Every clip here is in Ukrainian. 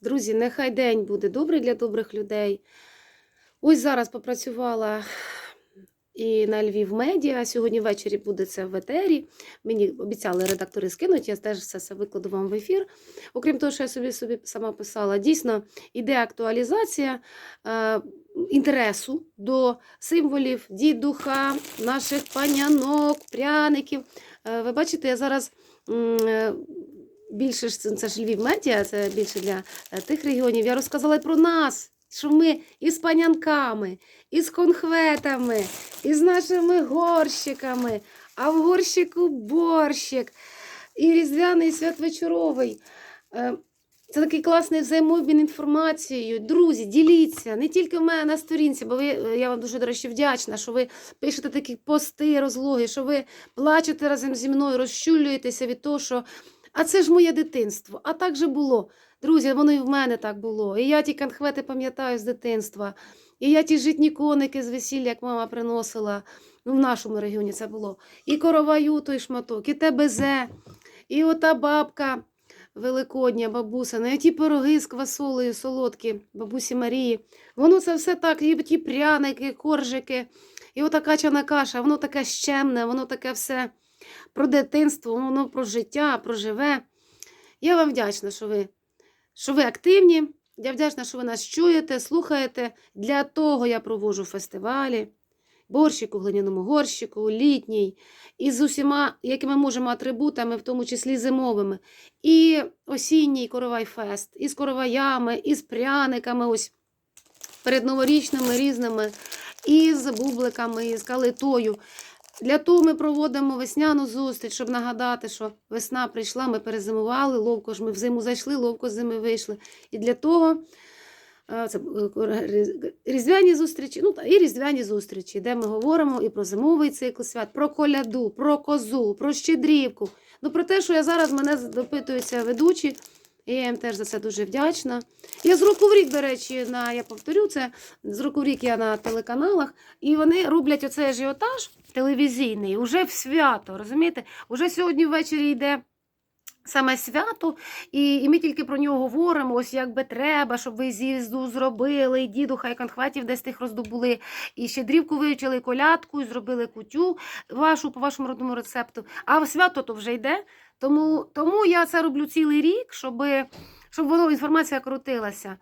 Друзі, нехай день буде добрий для добрих людей. Ось зараз попрацювала і на Львів Медіа. Сьогодні ввечері буде це в етері. Мені обіцяли редактори скинуть, я теж все це викладу вам в ефір. Окрім того, що я собі собі сама писала, дійсно іде актуалізація е, інтересу до символів дідуха, наших панянок, пряників. Е, ви бачите, я зараз. е, Більше ж це, ж Львів медіа, це більше для е, тих регіонів. Я розказала про нас, що ми із панянками, із конхветами, із нашими горщиками, а в горщику борщик, і різдвяний святвечоровий. Е, Це такий класний взаємообмін інформацією. Друзі, діліться не тільки в мене на сторінці, бо ви, е, я вам дуже, до речі, вдячна, що ви пишете такі пости, розлоги, що ви плачете разом зі мною, розчулюєтеся від того, що а це ж моє дитинство. А так же було. Друзі, воно і в мене так було. І я ті конхвети пам'ятаю з дитинства. І я ті житні коники з весілля, як мама приносила. Ну, в нашому регіоні це було. І короваю той шматок, і те безе, і ота бабка великодня, бабуся, ну, і ті пироги з квасолею солодкі, бабусі Марії. Воно це все так, і ті пряники, коржики, і ота качана каша, воно таке щемне, воно таке все про дитинство, воно про життя, про живе. Я вам вдячна, що ви, що ви активні. Я вдячна, що ви нас чуєте, слухаєте. Для того я проводжу фестивалі, борщик у глиняному горщику, літній, і з усіма, якими можемо атрибутами, в тому числі зимовими. І осінній коровай-фест, і з короваями, і з пряниками, ось передноворічними різними, і з бубликами, і з калитою. Для того ми проводимо весняну зустріч, щоб нагадати, що весна прийшла, ми перезимували, ловко ж ми в зиму зайшли, ловко з зими вийшли. І для того е, це е, різдвяні зустрічі, ну та і різдвяні зустрічі, де ми говоримо і про зимовий цикл свят, про коляду, про козу, про щедрівку. Ну про те, що я зараз мене допитуються ведучі, і я їм теж за це дуже вдячна. Я з року в рік, до речі, на я повторю це. З року в рік я на телеканалах, і вони роблять оцей ажіотаж телевізійний уже в свято. Розумієте? Уже сьогодні ввечері йде. Саме свято, і, і ми тільки про нього говоримо, ось як би треба, щоб ви з'їзду зробили, і діду, хай конхветів десь тих роздобули, і щедрівку вивчили, і колядку, і зробили кутю вашу по вашому родному рецепту. А свято то вже йде. Тому, тому я це роблю цілий рік, щоб, щоб воно інформація крутилася.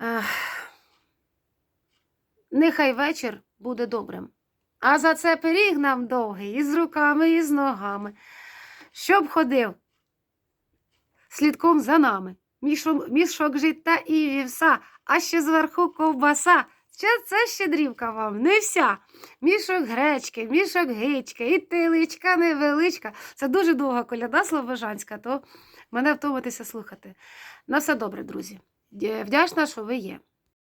Ех. Нехай вечір буде добрим. А за це пиріг нам довгий, і з руками, і з ногами. Щоб ходив слідком за нами. Мішок, життя і вівса, а ще зверху ковбаса. Це щедрівка вам, не вся. Мішок гречки, мішок гички, і тиличка невеличка. Це дуже довга коляда слобожанська, то мене втомитися слухати. На все добре, друзі. Вдячна, що ви є.